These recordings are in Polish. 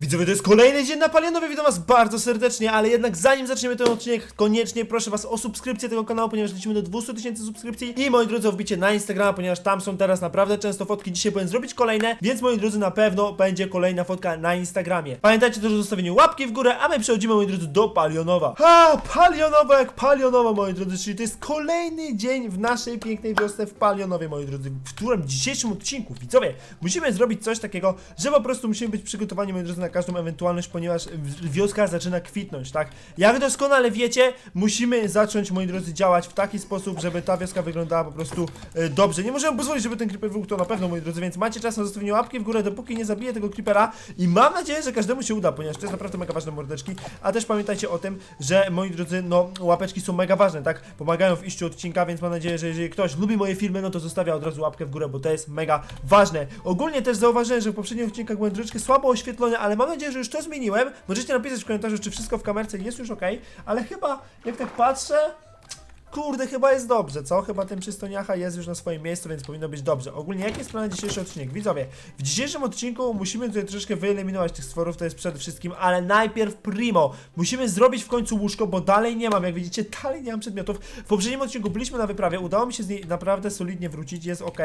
Widzowie, to jest kolejny dzień na Palianowie, witam was bardzo serdecznie, ale jednak zanim zaczniemy ten odcinek, koniecznie proszę was o subskrypcję tego kanału, ponieważ lecimy do 200 tysięcy subskrypcji i moi drodzy, o wbicie na Instagrama, ponieważ tam są teraz naprawdę często fotki, dzisiaj powinien zrobić kolejne, więc moi drodzy, na pewno będzie kolejna fotka na Instagramie. Pamiętajcie też o zostawieniu łapki w górę, a my przechodzimy, moi drodzy, do Palionowa. Ha, Palionowa jak Palionowa, moi drodzy, czyli to jest kolejny dzień w naszej pięknej wiosce w Palionowie, moi drodzy, w którym dzisiejszym odcinku, widzowie, musimy zrobić coś takiego, że po prostu musimy być przygotowani, moi drodzy, na każdą ewentualność, ponieważ wioska zaczyna kwitnąć, tak? Jak doskonale wiecie, musimy zacząć, moi drodzy, działać w taki sposób, żeby ta wioska wyglądała po prostu e, dobrze. Nie możemy pozwolić, żeby ten creeper wybuchł, to na pewno, moi drodzy, więc macie czas na zostawienie łapki w górę, dopóki nie zabije tego creepera i mam nadzieję, że każdemu się uda, ponieważ to jest naprawdę mega ważne mordeczki, a też pamiętajcie o tym, że, moi drodzy, no, łapeczki są mega ważne, tak? Pomagają w iściu odcinka, więc mam nadzieję, że jeżeli ktoś lubi moje filmy, no to zostawia od razu łapkę w górę, bo to jest mega ważne. Ogólnie też zauważyłem, że w poprzednich odcinkach byłem troszeczkę słabo oświetlony, ale mam nadzieję, że już to zmieniłem. Możecie napisać w komentarzu, czy wszystko w kamerce jest już ok, ale chyba, jak tak patrzę, Kurde, chyba jest dobrze, co? Chyba ten przystoniacha jest już na swoim miejscu, więc powinno być dobrze. Ogólnie, jaki jest plan dzisiejszy odcinek? Widzowie, w dzisiejszym odcinku musimy tutaj troszeczkę wyeliminować tych stworów, to jest przede wszystkim, ale najpierw primo. Musimy zrobić w końcu łóżko, bo dalej nie mam, jak widzicie, dalej nie mam przedmiotów. W poprzednim odcinku byliśmy na wyprawie, udało mi się z niej naprawdę solidnie wrócić, jest ok.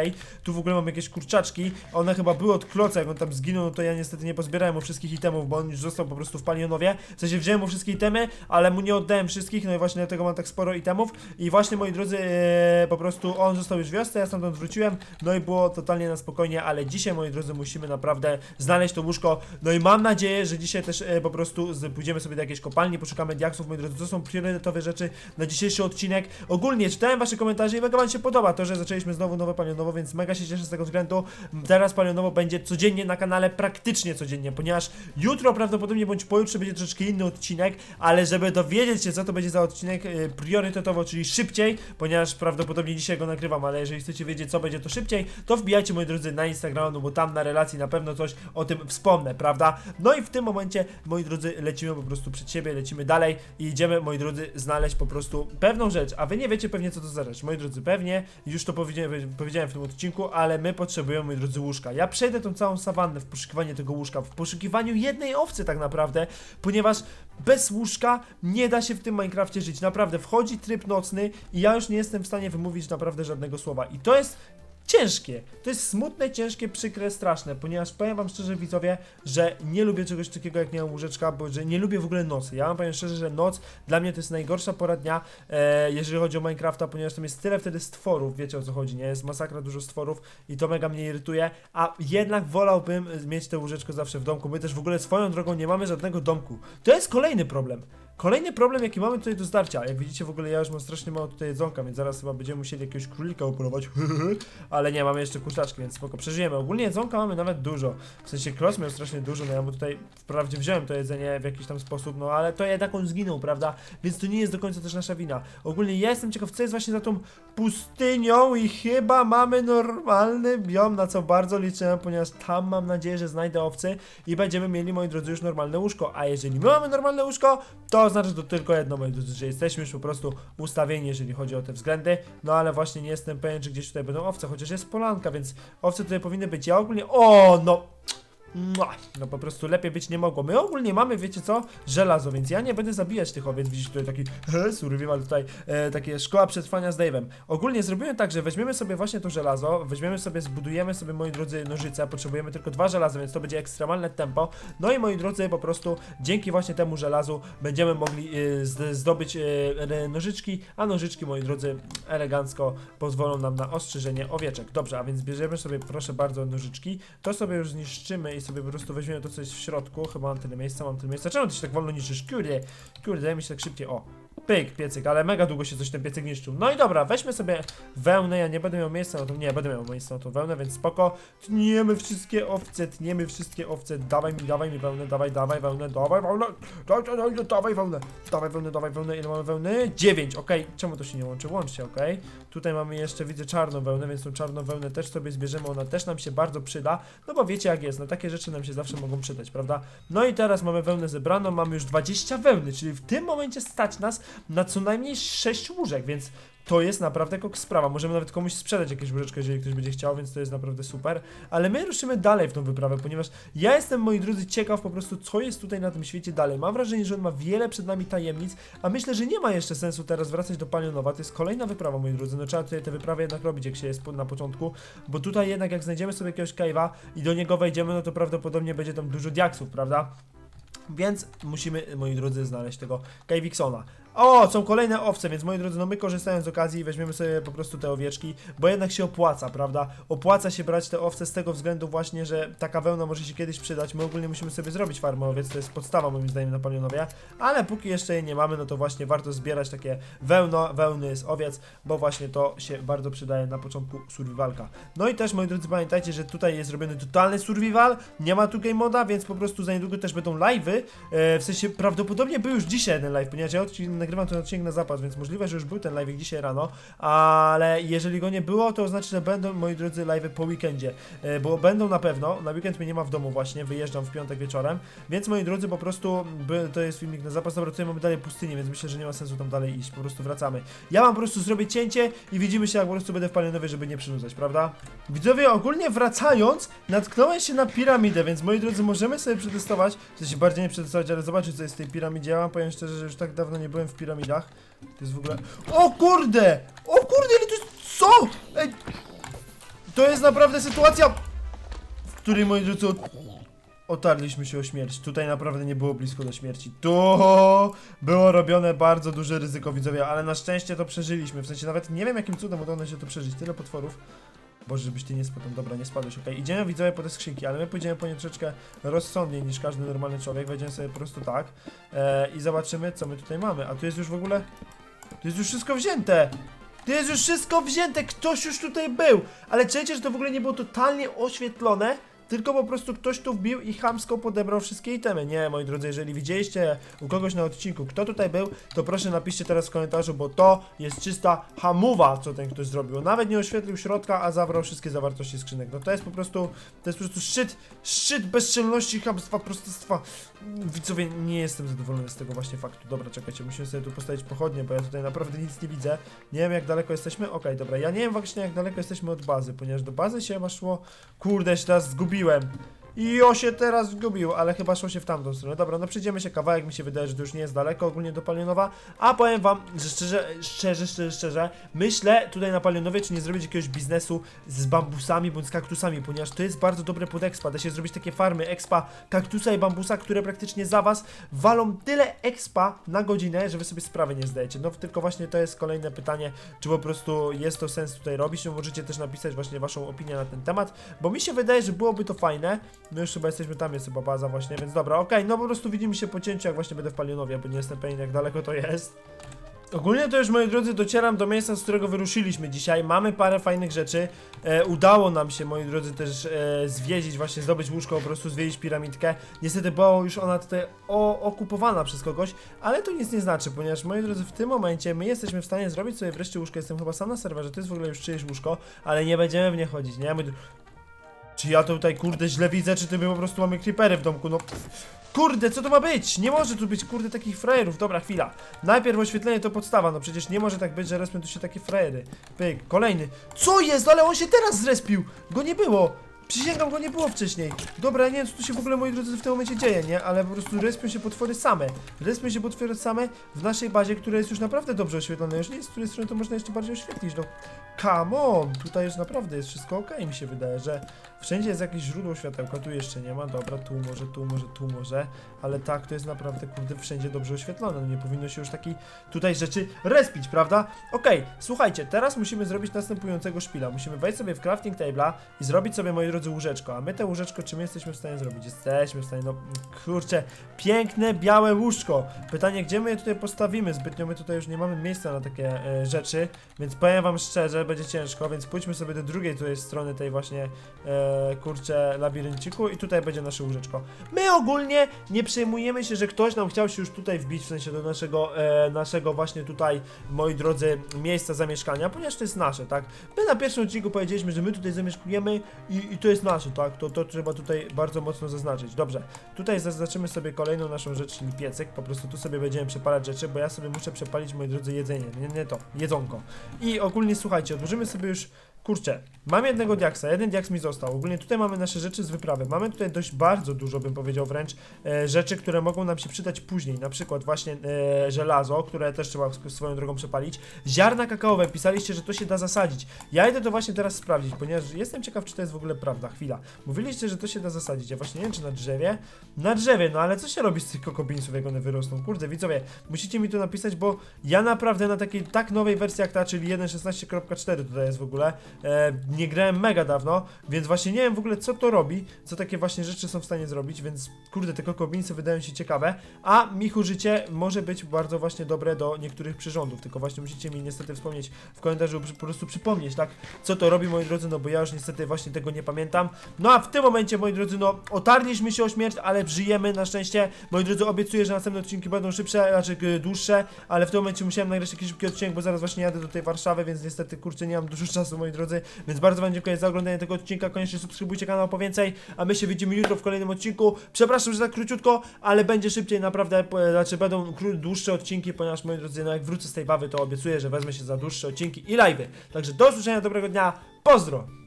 Tu w ogóle mam jakieś kurczaczki, one chyba były od kloca, jak on tam zginął, no to ja niestety nie pozbierałem mu wszystkich itemów, bo on już został po prostu w Palionowie. W sensie wziąłem mu wszystkie itemy, ale mu nie oddałem wszystkich, no i właśnie dlatego mam tak sporo itemów. I właśnie moi drodzy, e, po prostu on został już w wiosce, ja stamtąd wróciłem, no i było totalnie na spokojnie, ale dzisiaj moi drodzy musimy naprawdę znaleźć to łóżko. No i mam nadzieję, że dzisiaj też e, po prostu pójdziemy sobie do jakiejś kopalni, poszukamy diaksów, moi drodzy, to są priorytetowe rzeczy na dzisiejszy odcinek. Ogólnie czytałem wasze komentarze i mega wam się podoba to, że zaczęliśmy znowu nowe palionowo, więc mega się cieszę z tego względu. Teraz palionowo będzie codziennie na kanale, praktycznie codziennie, ponieważ jutro prawdopodobnie bądź pojutrze będzie troszeczkę inny odcinek, ale żeby dowiedzieć się co to będzie za odcinek e, priorytetowo, czyli szybciej, ponieważ prawdopodobnie dzisiaj go nagrywam, ale jeżeli chcecie wiedzieć co będzie to szybciej, to wbijajcie moi drodzy na Instagram, no bo tam na relacji na pewno coś o tym wspomnę, prawda? No i w tym momencie, moi drodzy, lecimy po prostu przed siebie, lecimy dalej i idziemy, moi drodzy, znaleźć po prostu pewną rzecz, a wy nie wiecie pewnie co to za rzecz, moi drodzy, pewnie, już to powiedziałem, powiedziałem w tym odcinku, ale my potrzebujemy, moi drodzy, łóżka. Ja przejdę tą całą sawannę w poszukiwanie tego łóżka, w poszukiwaniu jednej owcy tak naprawdę, ponieważ bez łóżka nie da się w tym Minecrafcie żyć. Naprawdę, wchodzi tryb nocny i ja już nie jestem w stanie wymówić naprawdę żadnego słowa. I to jest ciężkie. To jest smutne, ciężkie, przykre, straszne, ponieważ powiem wam szczerze, widzowie, że nie lubię czegoś takiego jak nie mam łóżeczka, bo że nie lubię w ogóle nocy. Ja wam powiem szczerze, że noc dla mnie to jest najgorsza pora dnia, e, jeżeli chodzi o Minecrafta, ponieważ tam jest tyle wtedy stworów, wiecie o co chodzi, nie? Jest masakra dużo stworów i to mega mnie irytuje, a jednak wolałbym mieć te łóżeczko zawsze w domku. My też w ogóle swoją drogą nie mamy żadnego domku. To jest kolejny problem. Kolejny problem, jaki mamy tutaj do zdarcia. Jak widzicie, w ogóle ja już mam strasznie mało tutaj jedzonka, więc zaraz chyba będziemy musieli jakiegoś królika upolować. Ale nie, mamy jeszcze kurczaczki, więc spoko, przeżyjemy. Ogólnie jedzonka mamy nawet dużo. W sensie Klos miał strasznie dużo, no ja mu tutaj wprawdzie wziąłem to jedzenie w jakiś tam sposób, no ale to jednak on zginął, prawda? Więc to nie jest do końca też nasza wina. Ogólnie ja jestem ciekaw, co jest właśnie za tą pustynią i chyba mamy normalny biom, na co bardzo liczyłem, ponieważ tam mam nadzieję, że znajdę owcy i będziemy mieli, moi drodzy, już normalne łóżko. A jeżeli my mamy normalne łóżko, to oznacza to tylko jedno, że jesteśmy już po prostu ustawieni, jeżeli chodzi o te względy. No ale właśnie nie jestem pewien, czy gdzieś tutaj będą owce, chociaż jest polanka, więc owce tutaj powinny być. Ja ogólnie. O, no! No po prostu lepiej być nie mogło. My ogólnie mamy, wiecie co, żelazo, więc ja nie będę zabijać tych owiec. Widzisz tutaj taki survival tutaj, e, takie szkoła przetrwania z Dave'em. Ogólnie zrobimy tak, że weźmiemy sobie właśnie to żelazo, weźmiemy sobie, zbudujemy sobie, moi drodzy, nożyce, potrzebujemy tylko dwa żelaza, więc to będzie ekstremalne tempo. No i moi drodzy, po prostu dzięki właśnie temu żelazu będziemy mogli e, zdobyć e, nożyczki, a nożyczki, moi drodzy, elegancko pozwolą nam na ostrzyżenie owieczek. Dobrze, a więc bierzemy sobie, proszę bardzo, nożyczki, to sobie już zniszczymy i sobie po prostu weźmiemy to, co jest w środku. Chyba mam tyle miejsca, mam tyle miejsca. Czemu ty się tak wolno niszczysz? Kurde, kurde, mi się tak szybciej. O, pyk, piecyk, ale mega długo się coś ten piecyk niszczył. No i dobra, weźmy sobie wełnę, ja nie będę miał miejsca na to, nie, będę miał miejsca na tą wełnę, więc spoko. Tniemy wszystkie owce, tniemy wszystkie owce, dawaj mi, dawaj mi wełnę, dawaj, dawaj wełnę, dawaj wełnę, dawaj, dawaj, dawaj, wełnę, dawaj wełnę, dawaj wełnę, ile mamy wełny? 9, okej, czemu to się nie łączy? Łączcie, okej. Tutaj mamy jeszcze, widzę, czarną wełnę, więc tą czarną wełnę też sobie zbierzemy, ona też nam się bardzo przyda, no bo wiecie jak jest, no takie rzeczy nam się zawsze mogą przydać, prawda? No i teraz mamy wełnę zebraną, mamy już 20 wełny, czyli w tym momencie stać nas na co najmniej 6 łóżek, więc to jest naprawdę koks sprawa. Możemy nawet komuś sprzedać jakieś łóżeczko, jeżeli ktoś będzie chciał, więc to jest naprawdę super. Ale my ruszymy dalej w tą wyprawę, ponieważ ja jestem, moi drodzy, ciekaw po prostu, co jest tutaj na tym świecie dalej. Mam wrażenie, że on ma wiele przed nami tajemnic, a myślę, że nie ma jeszcze sensu teraz wracać do Palionowa. To jest kolejna wyprawa, moi drodzy. No trzeba tutaj tę wyprawę jednak robić, jak się jest na początku, bo tutaj jednak jak znajdziemy sobie jakiegoś cave'a i do niego wejdziemy, no to prawdopodobnie będzie tam dużo diaksów, prawda? Więc musimy, moi drodzy, znaleźć tego Kajwiksona. O, są kolejne owce, więc moi drodzy, no my korzystając z okazji weźmiemy sobie po prostu te owieczki, bo jednak się opłaca, prawda? Opłaca się brać te owce z tego względu właśnie, że taka wełna może się kiedyś przydać. My ogólnie musimy sobie zrobić farmę owiec, to jest podstawa moim zdaniem na palionowie, ale póki jeszcze jej nie mamy, no to właśnie warto zbierać takie wełno, wełny z owiec, bo właśnie to się bardzo przydaje na początku survivalka. No i też, moi drodzy, pamiętajcie, że tutaj jest robiony totalny survival, nie ma tu game moda, więc po prostu za niedługo też będą live'y, e, w sensie prawdopodobnie był już dzisiaj jeden live, ponieważ ja odci- nagrywam ten odcinek na zapas, więc możliwe, że już był ten live dzisiaj rano, ale jeżeli go nie było, to znaczy, że będą, moi drodzy, live'y po weekendzie, e, bo będą na pewno, na weekend mnie nie ma w domu właśnie, wyjeżdżam w piątek wieczorem, więc moi drodzy, po prostu by, to jest filmik na zapas, dobra, tutaj mamy dalej pustynię, więc myślę, że nie ma sensu tam dalej iść, po prostu wracamy. Ja mam po prostu zrobię cięcie i widzimy się, jak po prostu będę w Palionowie, żeby nie przynudzać, prawda? Widzowie, ogólnie wracając, natknąłem się na piramidę, więc moi drodzy, możemy sobie przetestować, w sensie bardziej nie przetestować, ale zobaczyć, co jest w tej piramidzie. Ja wam powiem szczerze, że już tak dawno nie byłem w piramidach. To jest w ogóle... O kurde! O kurde, ile to jest... Co? Ej! To jest naprawdę sytuacja, w której, moi drodzy, od... otarliśmy się o śmierć. Tutaj naprawdę nie było blisko do śmierci. To było robione bardzo duże ryzyko, widzowie, ale na szczęście to przeżyliśmy. W sensie nawet nie wiem, jakim cudem udało się to przeżyć. Tyle potworów. Boże, żebyś ty nie spadł. Dobra, nie spadłeś, okej. Idziemy widzowie po te skrzynki, ale my pójdziemy po nie troszeczkę rozsądniej niż każdy normalny człowiek. Wejdziemy sobie po prostu tak e, i zobaczymy, co my tutaj mamy. A tu jest już w ogóle... Tu jest już wszystko wzięte! Tu jest już wszystko wzięte! Ktoś już tutaj był! Ale czujecie, że to w ogóle nie było totalnie oświetlone? Tylko po prostu ktoś tu wbił i chamsko podebrał wszystkie itemy. Nie, moi drodzy, jeżeli widzieliście u kogoś na odcinku, kto tutaj był, to proszę napiszcie teraz w komentarzu, bo to jest czysta hamuwa, co ten ktoś zrobił. Nawet nie oświetlił środka, a zabrał wszystkie zawartości skrzynek. No to jest po prostu, to jest po prostu szczyt, szczyt bezczelności, chamstwa, prostostwa. Widzowie, nie jestem zadowolony z tego właśnie faktu. Dobra, czekajcie, musimy sobie tu postawić pochodnie, bo ja tutaj naprawdę nic nie widzę. Nie wiem, jak daleko jesteśmy. Okej, dobra, ja nie wiem właśnie, jak daleko jesteśmy od bazy, ponieważ do bazy się chyba szło... Kurde, się teraz zgubiłem zrobiłem. I o się teraz zgubił, ale chyba szło się w tamtą stronę. Dobra, no przejdziemy się kawałek, mi się wydaje, że to już nie jest daleko ogólnie do Palionowa. A powiem wam, że szczerze, szczerze, szczerze, szczerze, myślę tutaj na Palionowie, czy nie zrobić jakiegoś biznesu z bambusami bądź z kaktusami, ponieważ to jest bardzo dobre pod expa. Da się zrobić takie farmy expa, kaktusa i bambusa, które praktycznie za was walą tyle expa na godzinę, że wy sobie sprawy nie zdajecie. No tylko właśnie to jest kolejne pytanie, czy po prostu jest to sens tutaj robić. No możecie też napisać właśnie waszą opinię na ten temat, bo mi się wydaje, że byłoby to fajne. My już chyba jesteśmy tam, jest chyba baza właśnie, więc dobra, okej, no po prostu widzimy się po cięciu, jak właśnie będę w Palionowie, bo nie jestem pewien jak daleko to jest. Ogólnie to już, moi drodzy, docieram do miejsca, z którego wyruszyliśmy dzisiaj. Mamy parę fajnych rzeczy. E, udało nam się, moi drodzy, też e, zwiedzić, właśnie zdobyć łóżko, po prostu zwiedzić piramidkę. Niestety była już ona tutaj o, okupowana przez kogoś, ale to nic nie znaczy, ponieważ, moi drodzy, w tym momencie my jesteśmy w stanie zrobić sobie wreszcie łóżko. Jestem chyba sam na serwerze, to jest w ogóle już czyjeś łóżko, ale nie będziemy w nie chodzić, nie? Czy ja to tutaj, kurde, źle widzę, czy ty my po prostu mamy creepery w domku, no... Kurde, co to ma być? Nie może tu być, kurde, takich frajerów. Dobra, chwila. Najpierw oświetlenie to podstawa, no przecież nie może tak być, że respią tu się takie frajery. Pyk, kolejny. Co jest? Ale on się teraz zrespił! Go nie było! Przysięgam, go nie było wcześniej. Dobra, nie wiem, co tu się w ogóle, moi drodzy, w tym momencie dzieje, nie? Ale po prostu respią się potwory same. Respią się potwory same w naszej bazie, która jest już naprawdę dobrze oświetlona. Jeżeli z której strony to można jeszcze bardziej oświetlić, no. Come on! Tutaj już naprawdę jest wszystko ok, mi się wydaje, że wszędzie jest jakieś źródło światełka, tu jeszcze nie ma. Dobra, tu może, tu może, tu może. Ale tak, to jest naprawdę, kurde, wszędzie dobrze oświetlone. No nie powinno się już takiej tutaj rzeczy respić, prawda? Okej, słuchajcie, teraz musimy zrobić następującego szpila. Musimy wejść sobie w crafting table'a i zrobić sobie, moi drodzy, łóżeczko. A my te łóżeczko, czy my jesteśmy w stanie zrobić? Jesteśmy w stanie, no kurczę, piękne, białe łóżko. Pytanie, gdzie my je tutaj postawimy? Zbytnio my tutaj już nie mamy miejsca na takie e, rzeczy, więc powiem wam szczerze, będzie ciężko, więc pójdźmy sobie do drugiej tutaj strony tej właśnie e, kurczę, labirynciku i tutaj będzie nasze łóżeczko. My ogólnie nie przejmujemy się, że ktoś nam chciał się już tutaj wbić, w sensie do naszego, e, naszego właśnie tutaj, moi drodzy, miejsca zamieszkania, ponieważ to jest nasze, tak? My na pierwszym odcinku powiedzieliśmy, że my tutaj zamieszkujemy i, i to jest nasze, tak? To, to trzeba tutaj bardzo mocno zaznaczyć. Dobrze, tutaj zaznaczymy sobie kolejną naszą rzecz, czyli piecyk, po prostu tu sobie będziemy przepalać rzeczy, bo ja sobie muszę przepalić, moi drodzy, jedzenie, nie, nie to, jedzonko. I ogólnie słuchajcie, odłożymy sobie już Kurczę, mam jednego diaksa, jeden diaks mi został. Ogólnie tutaj mamy nasze rzeczy z wyprawy. Mamy tutaj dość bardzo dużo, bym powiedział wręcz, e, rzeczy, które mogą nam się przydać później. Na przykład właśnie e, żelazo, które też trzeba sw- swoją drogą przepalić. Ziarna kakaowe, pisaliście, że to się da zasadzić. Ja idę to właśnie teraz sprawdzić, ponieważ jestem ciekaw, czy to jest w ogóle prawda. Chwila. Mówiliście, że to się da zasadzić. Ja właśnie nie wiem, czy na drzewie. Na drzewie, no ale co się robi z tych kokobinsów, jak one wyrosną? Kurde, widzowie, musicie mi to napisać, bo ja naprawdę na takiej tak nowej wersji jak ta, czyli 1.16.4 tutaj jest w ogóle, e, nie grałem mega dawno, więc właśnie nie wiem w ogóle co to robi, co takie właśnie rzeczy są w stanie zrobić, więc kurde, te kokobinsy wydają się ciekawe, a Michu życie może być bardzo właśnie dobre do niektórych przyrządów, tylko właśnie musicie mi niestety wspomnieć w komentarzu, po prostu przypomnieć, tak, co to robi, moi drodzy, no bo ja już niestety właśnie tego nie pamiętam. No a w tym momencie, moi drodzy, no otarliśmy się o śmierć, ale żyjemy na szczęście. Moi drodzy, obiecuję, że następne odcinki będą szybsze, znaczy y, dłuższe, ale w tym momencie musiałem nagrać jakiś szybki odcinek, bo zaraz właśnie jadę do tej Warszawy, więc niestety, kurczę, nie mam dużo czasu, moi drodzy, więc bardzo wam dziękuję za oglądanie tego odcinka, koniecznie subskrybujcie kanał po więcej, a my się widzimy jutro w kolejnym odcinku. Przepraszam, że tak króciutko, ale będzie szybciej, naprawdę, znaczy będą dłuższe odcinki, ponieważ, moi drodzy, no jak wrócę z tej bawy, to obiecuję, że wezmę się za dłuższe odcinki i live'y. Także do usłyszenia, dobrego dnia, pozdro!